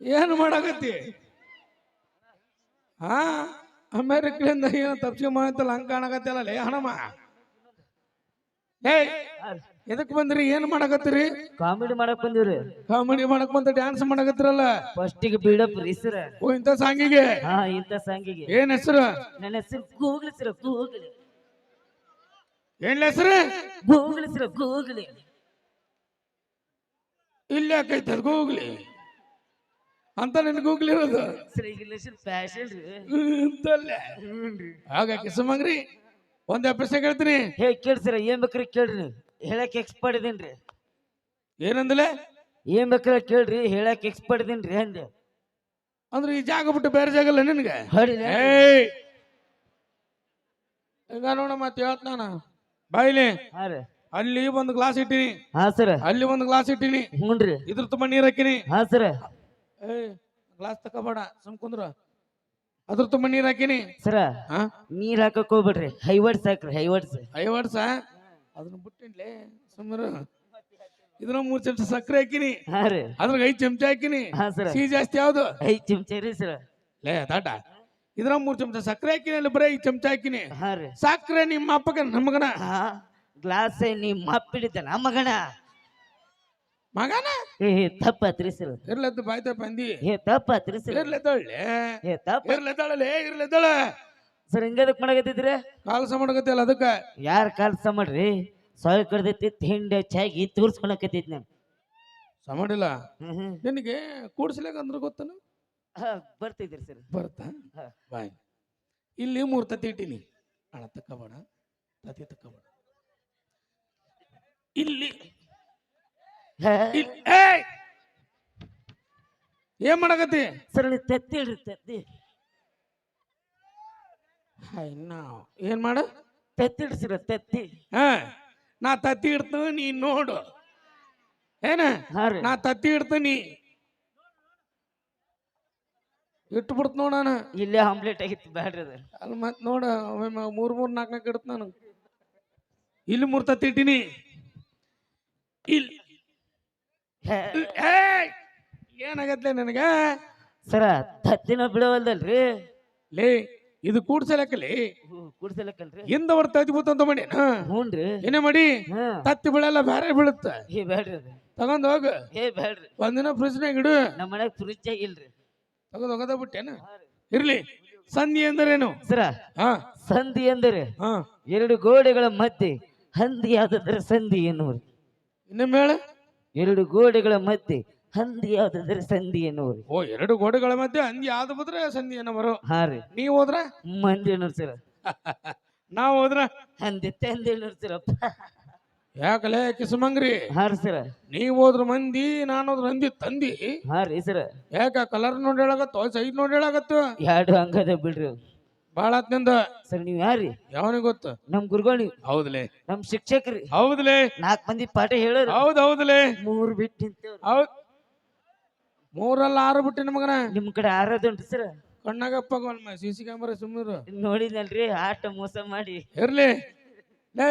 ಏನು ಮಾಡಾಕತ್ತಿ? ಹಾ ಅಮೇರಿಕದಿಂದ ಏನು ತಪ್ಸಿ ಮಾಡತ್ತಲ್ಲ ಹಂಗ ಕಾಣಕತ್ತಲ್ಲ ಲೇ ಹಣಮ್ಮ ಏಯ್ ಎದಕ್ ಬಂದ್ರಿ? ಏನ್ ಮಾಡಕತ್ತೀರಿ? ಕಾಮಿಡಿ ಮಾಡಕ್ ಬಂದಿವ್ರಿ. ಕಾಮಿಡಿ ಮಾಡಕ್ ಬಂದ ಡ್ಯಾನ್ಸ್ ಮಾಡಕತ್ತಿರಲ್ಲ? ಫಸ್ಟಿಗೆ ಬಿಲ್ಡಪ್ ರೀ ಸರ್ ಓ ಇಂತ ಸಾಂಗಿಗೆ? ಹಾ ಇಂಥ ಸಾಂಗಿಗೆ. ಏನ್ ಹೆಸರು? ನನ್ನ ಹೆಸರು ಗೂಗ್ಲಿ ಸರ್ ಗೂಗ್ಲಿ. ಏನ್ ಹೆಸರು? Googly sir Googly. ಇಲ್ಲ ಯಾಕೈತದ ಗೂಗ್ಲಿ. ಅಂತ ನಿನ್ ಗೂಗ್ಲಿ ಇರೋದು? ಫ್ಯಾಷನ್ ಅಂತಲ್ಲೇ? ಆಗ ಕಿಸಮಂಗ್ರಿ ಒಂದ್ ಪ್ರಶ್ನೆ ಕೇಳ್ತೀನಿ. ಹೇ ಕೇಳ್ಸಿರ ಸರ್ ಏನ್ ಬೇಕ್ರಿ ಕೇಳ್ರಿ. ಹೇಳಕ್ ಎಕ್ಸ್ಪರ್ಟ್ ಇದೀನ್ರಿ ಏನಂದಲೆ? ಏನ್ ಬೇಕ್ರ ಕೇಳ್ರಿ ಹೇಳಕ್ ಎಕ್ಸ್ಪರ್ಟ್ ಇದೀನ್ರಿ ಅಂದೆ. ಅಂದ್ರೆ ಈ ಜಾಗ ಬಿಟ್ಟು ಬೇರೆ ಜಾಗ ಇಲ್ಲ ನಿನಗೆ? ಏಯ್! ಈಗ ನೋಡ ಮತ್ತೆ ಹೇಳ್ತ ನಾನು. ಬಾಯಿಲಿ ಹಾ ರೀ. ಅಲ್ಲಿ ಒಂದು ಗ್ಲಾಸ್ ಇಟ್ಟಿನಿ. ಹಾ ಸರ್. ಅಲ್ಲಿ ಒಂದು ಗ್ಲಾಸ್ ಇಟ್ಟಿನಿ. ಹ್ಞೂನ್ರಿ ಇದ್ರ ತುಂಬ ನೀರ್ ಹಾಕಿನಿ. ಹಾ ಸರ್. ಏಯ್ ಗ್ಲಾಸ್ ತಕೋಬೇಡ ಸುಮ್ಕುಂದ್ರ ಅದ್ರ ತುಂಬ ನೀರ್ ಹಾಕಿನಿ. ಸರ ಹಾ ನೀರ್ ಹಾಕಕ್ ಹೋಗ್ಬಿಡ್ರಿ. ಹೈವರ್ಡ್ಸ್ ಹಾಕ್ರಿ ಹೈವರ್ಡ್ಸ್ ಐವರ್ಸ ಅದನ್ನ ಬಿಟ್ಟಿನ್ಲೆ ಸುಮ್ಮರು ಇದನ್ನ ಮೂರ್ ಚಮಚ ಸಕ್ಕರೆ ಹಾಕಿನಿ. ಹಾ ರೀ. ಅದ್ರಾಗ ಐದ್ ಚಮಚ ಹಾಕಿನಿ. ಹಾ ಸರ. ಸಿಹಿ ಜಾಸ್ತಿ ಯಾವ್ದು? ಐದ್ ಚಮಚ ರೀ ಸರ್. ಲೇ ತಾಟ. ಇದ್ರ ಮೂರ್ ಚಮಚ ಸಕ್ಕರೆ ಹಾಕಿನಿ ಅಲ್ಲಿ ಬರೀ ಐದ್ ಚಮಚ ಹಾಕಿನಿ. ಹಾ ರೀ. ಸಕ್ಕರೆ ನಿಮ್ಮ ಅಪ್ಪಗ ನಮಗನ ಗ್ಲಾಸ್ ನಿಮ್ಮ ಅಪ್ಪಿಡಿತ ನಮ್ಮ ಮಗನ? ಮಗನ? ಏ ತಪ್ಪಾತ್ರಿ ಇರ್ಲತ್ತು ಬಾಯ್ ಬಂದಿ ಏ ತಪ್ಪ ಸರ್ ಇರ್ಲತ್ತೊಳ್ಳೆ ಏ ತಪ್ಪ. ಇರ್ಲೆದ್ದಾಳಲೆ ಇರ್ಲೆದ್ದಾಳ ಸರ್ ಅದಕ್ಕೆ ಮಾಡಕತ್ತಿದ್ರಿ? ಕಾಲ್ಸ ಮಾಡಕತ್ತಿಲ್ಲ ಅದಕ್ಕ? ಯಾರು ಕಾಲ್ಸ ಮಾಡ್ರಿ? ಸೊಳ್ಳೆ ಕಡ್ದೈತಿ ತಿಂಡಿ ಚಾಗಿ ತೂರ್ಸ್ಕೊಳಕತ್ತೈತಿ ನಾನು ಸಮಾಡಿಲ್ಲ ನಿನಗೆ ಕೂಡ್ಸ್ಲಾಕ ಅಂದ್ರೆ ಗೊತ್ತನು? ಹಾ ಬರ್ತಿದ್ರಿ ಸರ್. ಬರ್ತಾ. ಬಾಯ್. ಇಲ್ಲಿ ಮೂರು ತತ್ತಿ ಇಟ್ಟಿನಿ ಅಣ್ಣ ತಕ್ಕಬೇಡ ತತ್ತಿ ತಕ್ಕಬೇಡ ಇಲ್ಲಿ! ಏನ್ ಮಾಡಕತ್ತಿ? ಸರ್ ನೀವು ತತ್ತಿ. ಹೇಳ್ರಿ ತತ್ತಿ ನಾವ್ ಏನ್ ಮಾಡ? ತತ್ತಿ ಸರ ತೆತ್ತಿ. ಹಾ ನಾ ತತ್ತಿ ಇಡ್ತೀನಿ ನೀ ನೋಡು. ಏನ? ಹಾ ರೀ. ನಾ ತತ್ತಿ ಇಡ್ತೀನಿ ಇಟ್ಟು ಬಿಡ್ತ ನೋಡ ಇಲ್ಲೇ ಆಮ್ಲೆಟ್ ಆಗಿತ್ತು ಬ್ಯಾಡ್ರಿ ಅದು. ಅಲ್ಲಿ ಮತ್ತೆ ನೋಡ ಮೂರ್ ಮೂರ್ ನಾಲ್ಕು ನಾಲ್ಕು ಇಡ್ತ ನಾನು. ಇಲ್ಲಿ ಮೂರ್ ತತ್ತಿ ಇಟ್ಟಿನಿ. ಇಲ್ಲಿ ಏನಾಗತ್ಲೆ ನನಗ? ಸರ ತತ್ತಿನ ಬಿಡವಲ್ದಲ್ರಿ? ಲೇ ಇದು ಕೂಡ್ಸಲಕ್ಕಲಿ ಕುಡ್ಸಲಕ್ಕಲ್ರಿ. ಹಿಂದ ಅವ್ರ ತತ್ತಿ ಬೂತ್ ಅಂತ ಮಾಡಿ ಹ್ಞೂನ್ರಿ ಏನೇ ಮಾಡಿ? ತತ್ತಿ ಬಿಡಲ್ಲ ಬೇರೆ ಬೀಳುತ್ತ. ಏ ಬೇಡ್ರಿ ತಗೊಂಡ್ ಹೋಗ. ಏ ಬೇಡ್ರಿ ಒಂದಿನ ಫ್ರಿಜ್ನಾಗ ಇಡು. ನಮ್ಮ ಮನ್ಯಾಗ ಫ್ರಿಜ್ ಆಗಿಲ್ರಿ ತಗೊಂಡ್ ಹೋಗದ ಬಿಟ್ಟೇನ ಇರ್ಲಿ. ಸಂಧಿ ಅಂದ್ರೇನು ಸರ ಹಾ. ಸಂಧಿ ಎಂದರೆ ಹಾ. ಎರಡು ಗೋಡೆಗಳ ಮಧ್ಯೆ ಹಂದಿ ಆದದರ ಸಂಧಿ ಎನ್ನುವರು. ಇನ್ನೊಮ್ಮೆ ಹೇಳ. ಎರಡು ಗೋಡೆಗಳ ಮಧ್ಯೆ ಹಂದಿ ಯಾವ್ದಾದ್ರೆ ಸಂಧಿ ಎನ್ನುವರು ಓ ಎರಡು ಗೋಡೆಗಳ ಮಧ್ಯೆ ಹಂದಿ ಆದ ಬಿದ್ರೆ ಸಂಧಿ ಎನ್ನುವರು ಹಾ ರೀ. ನೀವ್ ಹೋದ್ರ? ಮಂದಿ ಎನ್ನುವರು ಸರ ನಾವ್ ಹೋದ್ರ? ಹಂದಿ ತಂದೆ ಎನ್ನುವರು ಸರಪ್ಪ ಯಾಕಲೆ ಕಿಸಮಂಗ್ರಿ? ಹಾ ರೀ ಸರ. ನೀವ್ ಹೋದ್ರ ಮಂದಿ ನಾನು ಹೋದ್ರ ಹಂದಿ ತಂದಿ. ಹಾ ರೀ ಸರ. ಯಾಕ ಕಲರ್ ನೋಡಿ ಹೇಳಾಗತ್ತೋ ಸೈಜ್ ನೋಡಿ ಹೇಳಾಗತ್ತೋ? ಎರಡು ಹಂಗದ ಬಿಡ್ರಿ. ಬಾಳ ಹೊತ್ನಿಂದ ಸರ್ ನೀವ್ ಯಾರಿ ಯಾವನಿಗೆ ಗೊತ್ತು? ನಮ್ ಗುರುಗಳು ನೀವು. ಹೌದ್ಲೆ. ನಮ್ ಶಿಕ್ಷಕರಿ. ಹೌದ್ಲೆ. ನಾಲ್ಕ್ ಮಂದಿ ಪಾಠ ಹೇಳೋರು. ಹೌದ್ ಹೌದ್ಲೆ. ಮೂರ್ ಬಿಟ್ಟು ನಿಂತೇವ್ರಿ. ಹೌದ್. ಮೂರಲ್ಲ ಆರು ಬಿಟ್ಟು ನಿಮಗನ ನಿಮ್ ಕಡೆ ಆರೋದುಂಟು ಸರ್. ಕಣ್ಣಾಗಪ್ಪ ಸಿ ಸಿ ಕ್ಯಾಮರಾ ಸುಮ್ಮನಿರು ನೋಡಿದ್ನಲ್ರಿ ಆಟ ಮೋಸ ಮಾಡಿ. ಇರ್ಲಿ. ಲೇ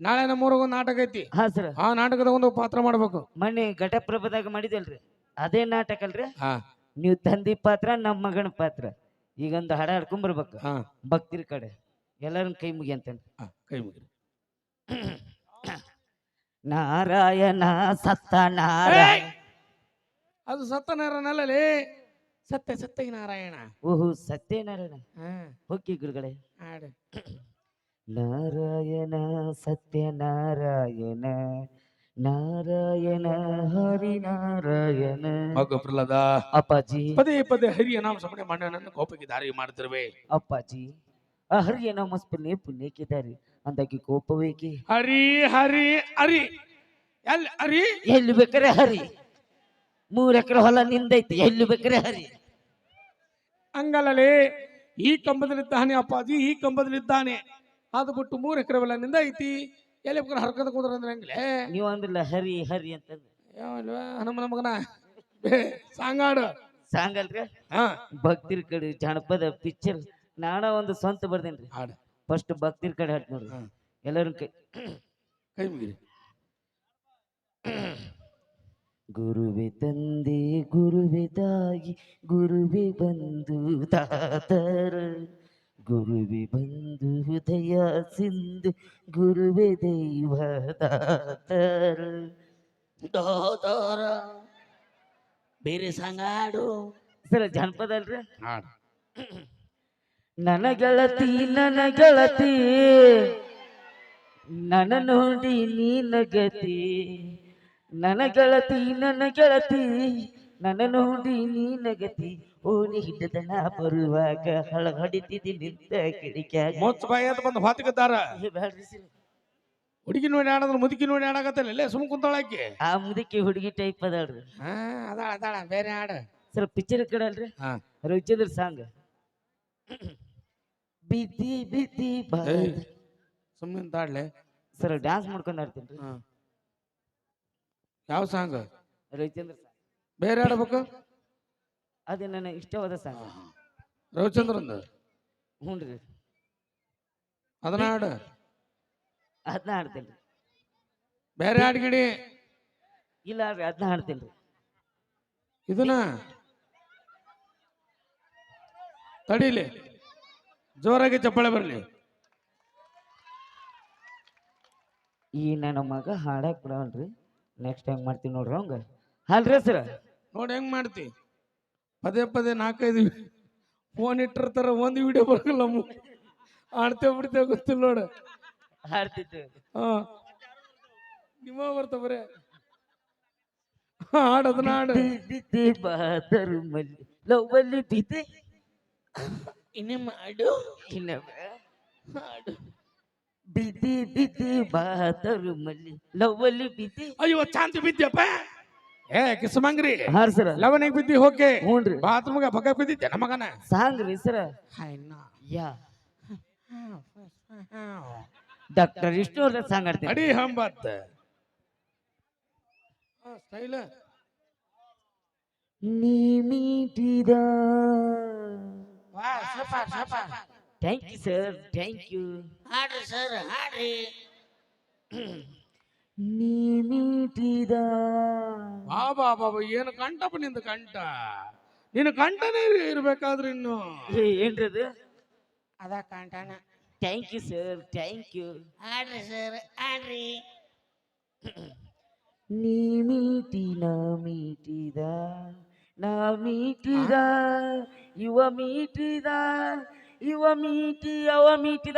ನಾಳೆ ನಮ್ಮೂರಾಗ ಒಂದು ನಾಟಕ ಐತಿ. ಹಾ ಸರ್. ಆ ನಾಟಕದ ಒಂದು ಪಾತ್ರ ಮಾಡ್ಬೇಕು. ಮೊನ್ನೆ ಘಟಪ್ರಭದಾಗ ಮಾಡಿದಲ್ರಿ. ಅದೇ ನಾಟಕ ಅಲ್ರಿ ಹಾ. ನೀವು ತಂದಿ ಪಾತ್ರ ನಮ್ಮ ಮಗನ ಪಾತ್ರ. ಈಗೊಂದು ಹಾಡ ಹಾಡ್ಕೊಂಬರ್ಬೇಕು ಹಾ. ಭಕ್ತಿರ ಕಡೆ. ಎಲ್ಲರನ್ನ ಕೈ ಮುಗಿಯಂತಾನೆ ಹಾ, ಕೈ ಮುಗಿರಿ. ನಾರಾಯಣ ಸತ್ತ ನಾರಾಯಣ. ಅದು ಸತ್ತ ಸತ್ಯನಾರಾಯಣಲ್ಲೇ ಸತ್ಯ ಸತ್ಯ ನಾರಾಯಣ. ಓಹೋ ಸತ್ಯನಾರಾಯಣ. ಹಾ. ಹೋಗಿ ಗುರುಗಳೇ. ಹಾಡು. ನಾರಾಯಣ ಸತ್ಯನಾರಾಯಣ. ನಾರಾಯಣ ಹರಿ ನಾರಾಯಣ ಮಗ ಪ್ರಹ್ಲಾದ. ಅಪ್ಪಾಜಿ. ಪದೇ ಪದೇ ಹರಿಯ ನಾಮ ಸ್ಮರಣೆ ಮಾಡಿ ನನ್ನ ಕೋಪಕ್ಕೆ ದಾರಿ ಮಾಡ್ತಿರುವೆ ಅಪ್ಪಾಜಿ ಆ ಹರಿಯ ನಾಮ ಸ್ಮರಣೆ ದಾರಿ. ಅಂದಾಗಿ ಕೋಪವೇಕೆ ಹರಿ ಹರಿ ಹರಿ. ಎಲ್ಲಿ ಹರಿ? ಎಲ್ಲಿ ಬೇಕಾರೆ ಹರಿ. ಮೂರ್ ಎಕರೆ ಹೊಲ ನಿಂದೈತಿ ಎಲ್ಲಿ ಬೇಕಾರೆ ಹರಿ. ಹಂಗಲ್ಲಲೇ ಈ ಕಂಬದಲ್ಲಿದ್ದಾನೆ ಅಪ್ಪಾಜಿ ಈ ಕಂಬದಲ್ಲಿದ್ದಾನೆ. ಅದು ಬಿಟ್ಟು ಮೂರು ಎಕರೆ ಹೊಲ ನಿಂದ ಐತಿ ಎಲ್ಲಿ ಬೇಕಾದ್ರೆ ಹರ್ಕದ ಕೂದ್ರ ಅಂದ್ರೆ ಹಂಗ್ಲೇ? ನೀವು ಅಂದ್ರಲ್ಲ ಹರಿ ಹರಿ ಅಂತಂದು. ಯಾವಲ್ವಾ ಹನುಮನ ಮಗನ ಬೇ ಸಾಂಗಾಡು. ಸಾಂಗಲ್ರಿ? ಹಾ. ಭಕ್ತಿರ್ ಕಡೆ ಜಾನಪದ ಪಿಕ್ಚರ್ ನಾನ ಒಂದು ಸ್ವಂತ ಬರ್ದೇನ್ರಿ. ಹಾಡು. ಫಸ್ಟ್ ಭಕ್ತಿರ್ ಕಡೆ ಹಾಡ್ ನೋಡ್ರಿ. ಎಲ್ಲರೂ ಕೈ. ಕೈ ಮುಗಿರಿ. ಗುರುವೆ ತಂದೆ ಗುರುವೆ ತಾಯಿ ಗುರುವೆ ಬಂಧು ತಾತರ. ಗುರುವೆ ಬಂಧು ಹೃದಯ ಸಿಂಧು ಗುರುವೆ ದೈವ ದಾತರ. ದಾತರ ಬೇರೆ ಸಂಗಾಡು ಸರ ಜಾನಪದ ಅಲ್ರಿ ಹಾಡು. ನನ್ನ ಗೆಳತಿ ನನ್ನ ಗೆಳತಿ ನನ್ನ ನೋಡಿ ನೀನ ಗತಿ ನನ್ನ ಗೆಳತಿ ನನ್ನ ಗೆಳತಿ ನನ್ನ ನೋಡಿ ನೀನ ಗತಿ ಓಣಿ ಹಿಡ್ದನ ಬರುವಾಗ ಹಳ ಹೊಡಿತಿದ್ದಿ ನಿಂತ ಕಿಡಿಕ್ಯಾಗ. ಮೋತ್ ಬಾಯಿ ಅಂತ ಬಂದು ಹೊತ್ತಿಗದ್ದಾರ. ಹುಡುಗಿ ನೋಡಿ ಆಡದ್ರ ಮುದುಕಿ ನೋಡಿ ಆಡಕತ್ತಲ್ಲ ಇಲ್ಲೇ ಸುಮ್ ಕುಂತಾಳಕ್ಕೆ ಆ ಮುದುಕಿ ಹುಡುಗಿ ಟೈಪ್ ಅದಾಳ್ರಿ. ಹಾ ಅದಾಳ ಅದಾಳ ಬೇರೆ ಹಾಡು. ಸರ್ ಪಿಕ್ಚರ್ ಕಡಲ್ರಿ ಹಾ. ರವಿಚಂದ್ರ ಸಾಂಗ್. ಬಿದ್ದಿ ಬಿದ್ದಿ ಬಾ. ಸುಮ್ಮನೆ ತಾಡ್ಲೆ ಸರ್ ಡ್ಯಾನ್ಸ್ ಮಾಡ್ಕೊಂಡು ಆಡ್ತೀನಿ ಹಾ. ಯಾವ ಸಾಂಗ್? ರವಿಚಂದ್ರ ಸಾಂಗ್. ಬೇರೆ ಆಡ್ಬೇಕು ಅದೇ ನನ್ನ ಇಷ್ಟವಾದ ಸಾಂಗ್ ರವಿಚಂದ್ರಂದು ಹ್ಞೂ ರೀ ಅದನ್ನ ಹಾಡು ಅದನ್ನ ಹಾಡ್ತೇನೆ ಬೇರೆ ಹಾಡ್ಗಿಡಿ ಇಲ್ಲ ರೀ ಅದನ್ನ ಹಾಡ್ತೇನೆ ರೀ ಇದನ್ನ? ತಡೀಲಿ. ಜೋರಾಗಿ ಚಪ್ಪಾಳೆ ಬರಲಿ. ಈ ನನ್ನ ಮಗ ಹಾಡಕ್ ಬಿಡವನ್ರಿ ನೆಕ್ಸ್ಟ್ ಟೈಮ್ ಮಾಡ್ತೀನಿ ನೋಡ್ರಿ ಹಂಗೆ ಅಲ್ರಿ ಸರ್? ನೋಡಿ ಹೆಂಗ್ ಮಾಡ್ತಿ? ಪದೇ ಪದೇ ನಾಲ್ಕೈದು ಫೋನ್ ಇಟ್ಟಿರ್ತಾರ ಒಂದು ವಿಡಿಯೋ ಬರಲ್ಲ ಆಡ್ತೇವೆ ಬಿಡ್ತೇವೆ ಗೊತ್ತಿಲ್ಲ ನೋಡು. ಹಾ. ನಿಮ್ಮ ಬರ್ತಾವ ಬರೇ. ಹಾಡು ಅದನ್ನ ಹಾಡು ಬಿದ್ದೆ ಬಾದರು ಮಲ್ಲಿ. ಲವ್ವಲ್ಲಿ ಬಿದ್ದೆ. ಇನ್ನೇ ಮಾಡು? ಇನ್ನ ಹಾಡು ಬಿದ್ದಿ ಬಿದ್ದಿ ಬಾದರು ಮಲ್ಲಿ. ಲವ್ವಲ್ಲಿ ಬಿದ್ದಿ. ಅಯ್ಯೋ ಚಾಂತಿ ಬಿದ್ಯಪ್ಪ ಏ ಕಿಸಮಂಗ್ರಿ ಹಾರ್ ಸರ. ಲವನಿಗೆ ಬಿದ್ದಿ ಹೋಕೆ. ಹ್ಞೂನ್ರಿ ಬಾತ್ರೂಮ್ಗೆ ಪಕ್ಕ ಬಿದ್ದಿದ್ದೆ ನಮಗನ. ಸಾಂಗ್ ರೀ ಸರ ಯಾ. ಡಾಕ್ಟರ್ ಇಷ್ಟು ಅವ್ರ ಸಾಂಗ್ ಆಡ್ತೀನಿ ಅಡಿ ಹಂಬತ್ ಸ್ಟೈಲ. ನೀ ಮೀಟಿದ. Thank you sir thank you ಹಾಡ್ರಿ sir ಹಾಡ್ರಿ. ನೀ ಮೀಟಿದ. ಬಾಬಾ ಬಾಬಾ ಏನು ಕಂಠಪ್ಪ ನಿಂದ ಕಂಠ? ನಿನ್ನ ಕಂಠನೇ ಇರ್- ಇರ್ಬೇಕಾದ್ರೆ ಇನ್ನು. ಏನ್ರಿ ಅದು? ಅದ ಕಂಠನ. Thank you sir thank you ಆಡ್ರಿ sir ಆಡ್ರಿ. ನೀ ಮೀಟಿ ನಾ ಮೀಟಿದ ನಾ ಮೀಟಿದ ಇವ ಮೀಟಿದ ಇವ ಮೀಟಿ ಅವ ಮೀಟಿದ.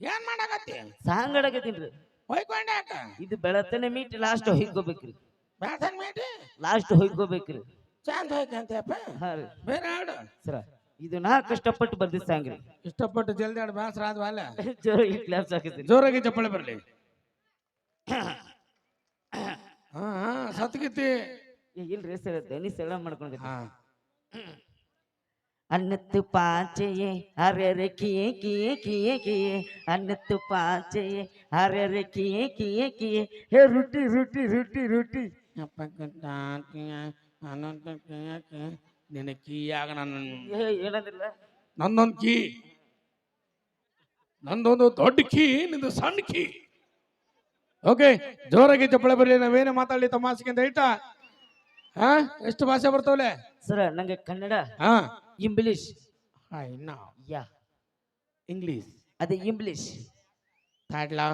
ಏನ್ ಮಾಡಕತ್ತಿ? ಸಾಂಗ್ ಆಡಕತ್ತೀನ್ರಿ ಹೊಯ್ಕೊಂಡೆ ಯಾಕ ಇದು ಬೆಳತನೆ ಮೀಟ್ ಲಾಸ್ಟ್ ಹೊಯ್ಕೋಬೇಕ್ರಿ. ಬ್ಯಾಸನ್ ಮೀಟ್? ಲಾಸ್ಟ್ ಹೊಯ್ಕೋಬೇಕ್ರಿ. ಚಂದ ಹೋಯ್ಕಂತಪ್ಪ? ಬೇರೆ ಹಾಡು ಸರ ಇದು ನಾ ಕಷ್ಟಪಟ್ಟು ಬರ್ದಿದ್ದ ಸಾಂಗ್ ರೀ ಇಷ್ಟಪಟ್ಟು ಜಲ್ದಿ ಹಾಡು ಬ್ಯಾಸರ ಆದ್ವ ಜೋರಾಗಿ ಕ್ಲಾಸ್ ಹಾಕಿದ್ರಿ. ಜೋರಾಗಿ ಚಪ್ಪಳೆ ಬರಲಿ. ಹಾ ಹಾ ಸತ್ಗಿತ್ತಿ ಇಲ್ರಿ ಸರ್ ದನಿ ಸೆಳ ಮಾಡ್ಕೊಂಡಿದ್ದೆ ಅನ್ನತ್ತು ಪಾಚೆಯೇ ಅರೆರೆ ಕಿಯೇ ಕಿಯೇ ಕಿಯೇ ಕಿಯೇ. ಅನ್ನತ್ತು ಪಾಚೆಯೇ ಅರೆರೆ ಕಿಯೇ ಕಿಯೇ ಕಿಯೇ. ಹೇ ರುಟಿ ರುಟಿ ರುಟಿ ರುಟಿ. ನಿನ್ನ ಕೀಯಾಗ ನನ್ನ ಏ ಏನಂದ್ರಲ್ಲ ನಂದೊಂದು ಕೀ. ನಂದೊಂದು ದೊಡ್ಡ ಕೀ ನಿಂದು ಸಣ್ಣ ಕೀ. ಓಕೆ ಜೋರಾಗಿ ಚಪ್ಪಳೆ ಬರಲಿ ನಾವೇನೇ ಮಾತಾಡಲಿ ತಮಾಷೆಗೆ ಅಂತ ಹೇಳ್ತಾ? ಹಾ ಎಷ್ಟು ಭಾಷೆ ಬರ್ತಾವಲೆ? ಸರ ನಂಗೆ ಕನ್ನಡ ಹಾ. ಇಂಗ್ಲಿಷ್ ಇನ್ನ ಯಾ ಇಂಗ್ಲಿಷ್ ಅದೇ ಇಂಗ್ಲಿಷ್ ತಾಡ್ಲಾ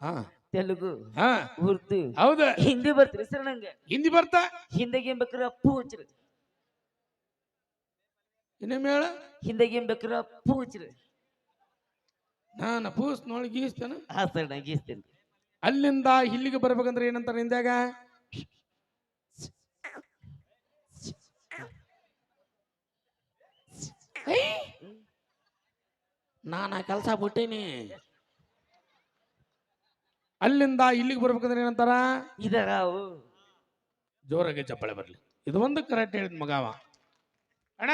ಹಾ ತೆಲುಗು ಹಾ ಉರ್ದು ಹೌದು. ಹಿಂದಿ ಬರ್ತೀರಿ ಸರ್ ನಂಗೆ. ಹಿಂದಿ ಬರ್ತಾ? ಹಿಂದಿಗೆ ಏನ್ ಅಪ್ಪು ಹಚ್ಚಿರಿ ಇನ್ನೊಮ್ಮೆ ಹೇಳ. ಹಿಂದಿಗೆ ಏನ್ ಅಪ್ಪು ಹಚ್ಚಿರಿ ನಾನು ಪೂಸ್ ನೋಡಿ ಗೀಸ್ತೇನೆ. ಹಾ ಸರ್ ನಾ ಗೀಸ್ತೇನೆ. ಅಲ್ಲಿಂದ ಇಲ್ಲಿಗೆ ಬರ್ಬೇಕಂದ್ರೆ ಏನಂತಾರೆ ಹಿಂದ್ಯಾಗ ನಾನ ಕೆಲಸ ಬಿಟ್ಟೀನಿ. ಅಲ್ಲಿಂದ ಇಲ್ಲಿಗೆ ಬರ್ಬೇಕಂದ್ರೆ ಏನಂತಾರ? ಇದರ ಅವು. ಜೋರಾಗಿ ಚಪ್ಪಳೆ ಬರ್ಲಿ. ಇದು ಒಂದು ಕರೆಕ್ಟ್ ಹೇಳಿದ್ ಮಗಾವ ಅಣ್ಣ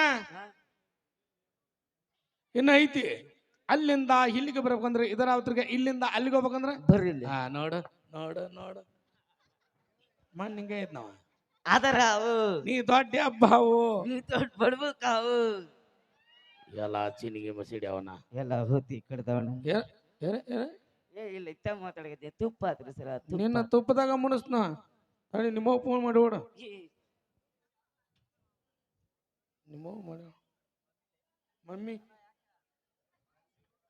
ಇನ್ನ ಐತಿ. ಅಲ್ಲಿಂದ ಇಲ್ಲಿಗೆ ಬರ್ಬೇಕಂದ್ರೆ ಇದರ ಅವತ್ರಿಗೆ ಇಲ್ಲಿಂದ ಅಲ್ಲಿಗೆ ಹೋಗ್ಬೇಕಂದ್ರೆ? ಬರ್ರಿ ಇಲ್ಲಿ. ಹಾ ನೋಡು ನೋಡು ನೋಡು. ಮಣ್ಣು ಹಿಂಗೆ ಐತ್ ನಾವ. ಅದರ ಅವು. ನೀ ದೊಡ್ಡ ಹಬ್ಬವು ನೀ ದೊಡ್ಡ ಬಡ್ಬೇಕಾವು ಎಲ್ಲ ಚಿನಿಗೆ ಮಸೀಡಿ ಅವನ. ಎಲ್ಲ ಹೋತಿ ಕಡ್ದವಣ ಏ ಇಲ್ಲ ಇತ್ತ ಮಾತಾಡಕತ್ತೆ ತುಪ್ಪ ಆತ್ರಿ ಸರ ನಿನ್ನ ತುಪ್ಪದಾಗ ಮುನಿಸ್ನ ತಡಿ ನಿಮ್ಮ ಫೋನ್ ಮಾಡಿ ಓಡ ನಿಮ್ಮ ಮಾಡಿ ಮಮ್ಮಿ.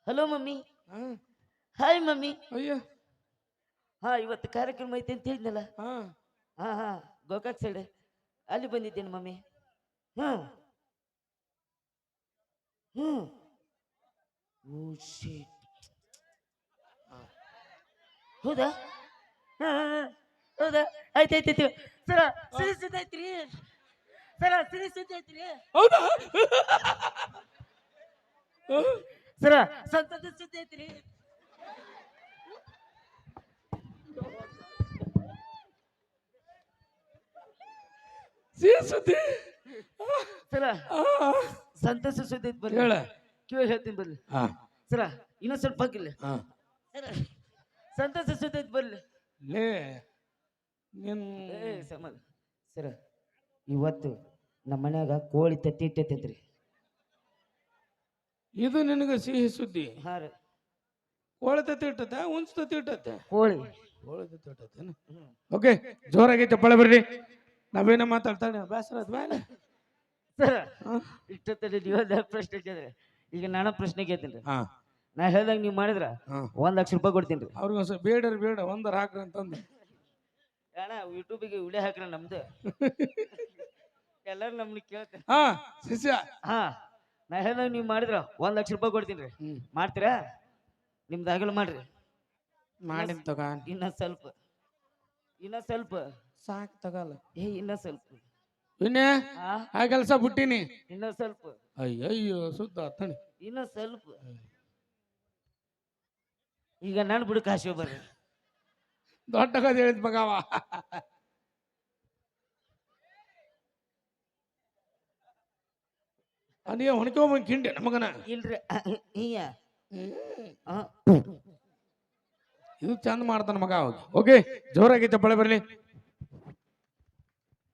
Hello mummy. ಹಾ. Hi mummy. ಅಯ್ಯ. ಹಾ ಇವತ್ತು ಕಾರ್ಯಕ್ರಮ ಐತೆ ಅಂತ ಹೇಳಿದ್ನಲ್ಲ? ಹಾ. ಹಾ ಹಾ. ಗೋಕಾಕ್ ಸೈಡ್ ಅಲ್ಲಿ ಬಂದಿದ್ದೇನೆ ಮಮ್ಮಿ. ಹ್ಮ್. ಹ್ಮ್ ಓ ಶಿಟ್ ಹೌದಾ. ಹೌದಾ ಆಯ್ತು ಆಯ್ತು ಆಯ್ತು ಸರ ಸರಿ ಸುದ್ದಿ ಐತ್ರಿ ಸರ ಸರಿ ಸುದ್ದಿ ಐತ್ರಿ ಹೌದಾ ಸರ ಸಂತದ ಸುದ್ದಿ ಐತ್ರಿ ಸಿಹಿ ಸುದ್ದಿ ಸರ ಆ, ಸಂತೋಷ ಸುದ್ದಿ ಐತ್ ಬರ್ಲಿ. ಹೇಳ. ಕಿವಿ ಹೇಳ್ತೀನಿ ಬರ್ಲಿ. ಹಾ. ಸರ ಇನ್ನೊಂದ್ ಸ್ವಲ್ಪ ಹಾಕಿಲ್ಲ ಹಾ. ಸರ ಸಂತಸ ಸುದ್ದಿ ಐತ್ ಬರ್ಲಿ. ಲೇ ನಿನ್ ಏ ಸಮಾನ ಸರ ಇವತ್ತು ನಮ್ಮ ಮನ್ಯಾಗ ಕೋಳಿ ತತ್ತಿ ಇಟ್ಟೈತೈತ್ರಿ. ಇದು ನಿನಗೆ ಸಿಹಿ ಸುದ್ದಿ? ಹಾ ರೀ. ಕೋಳಿ ತತ್ತಿ ಇಟ್ಟತ್ತೆ ಉಂಚ್ ತತ್ತಿ ಇಟ್ಟತ್ತೆ ಕೋಳಿ. ಕೋಳಿ ತತ್ತಿ ಇಟ್ಟತ್ತೇನ ಓಕೆ ಜೋರಾಗಿ ಚಪ್ಪಾಳೆ ಬರ್ರಿ. ನಾವೇನ ಮಾತಾಡ್ತಾನೆ ಬೇಸರ ಮೇಲೆ ಸರ ಇಷ್ಟೊತ್ತಲ್ಲಿ ನೀವೊಂದು ಪ್ರಶ್ನೆ ಕೇಳಿದ್ರೆ ಈಗ ನಾನು ಪ್ರಶ್ನೆ ಕೇಳ್ತೀನಿ ಹಾ. ನಾ ಹೇಳ್ದಂಗ ನೀವು ಮಾಡಿದ್ರ? ಒಂದ್ ಲಕ್ಷ ರೂಪಾಯಿ ಕೊಡ್ತೀನಿ ರೀ. ಅವ್ರಿಗೆ ಬೇಡ ಬೇಡ ಒಂದರ ಹಾಕ್ರಿ ಅಂತಂದು. ಅಣ್ಣ ಯೂಟ್ಯೂಬಿಗೆ ವಿಡಿಯೋ ಹಾಕ್ರ ನಮ್ದು. ಎಲ್ಲರೂ ನಮ್ಗೆ ಕೇಳ್ತಾರೆ. ಹಾ ಶಿಷ್ಯ. ಹಾ ನಾ ಹೇಳ್ದಂಗ ನೀವು ಮಾಡಿದ್ರ ಒಂದ್ ಲಕ್ಷ ರೂಪಾಯಿ ಕೊಡ್ತೀನಿ ರೀ. ಹ್ಮ್. ಮಾಡ್ತೀರಾ? ನಿಮ್ದು ಆಗಲ್ಲ ಮಾಡ್ರಿ. ಮಾಡಿನ ತಗ. ಇನ್ನ ಸ್ವಲ್ಪ. ಇನ್ನ ಸ್ವಲ್ಪ. ಸಾಕ್ ತಗಲ್ಲ ಏ ಇನ್ನ ಸ್ವಲ್ಪ. ಇನ್ನೇ? ಆ? ಕೆಲಸ ಬಿಟ್ಟಿನಿ. ಇನ್ನ ಸ್ವಲ್ಪ. ಅಯ್ಯಯ್ಯೋ ಸುದ್ದ ಅತ್ತಣಿ ಇನ್ನ ಸ್ವಲ್ಪ. ಈಗ ನಾನು ಬಿಡು ಕಾಶಿ ಬರ್ರಿ ದೊಡ್ಡ ಕದ ಹೇಳಿದ್ ಮಗವ. ಅದೇ ಹೊಣ್ಕೊಂಬಂದ್ ಕಿಂಡೆ ನಮಗನ ಇಲ್ರಿ ಹೀಯ ಇದು ಚಂದ ಮಾಡ್ತಾನ ಮಗ ಓಕೆ ಜೋರಾಗಿ ಬಳೆ ಬರಲಿ.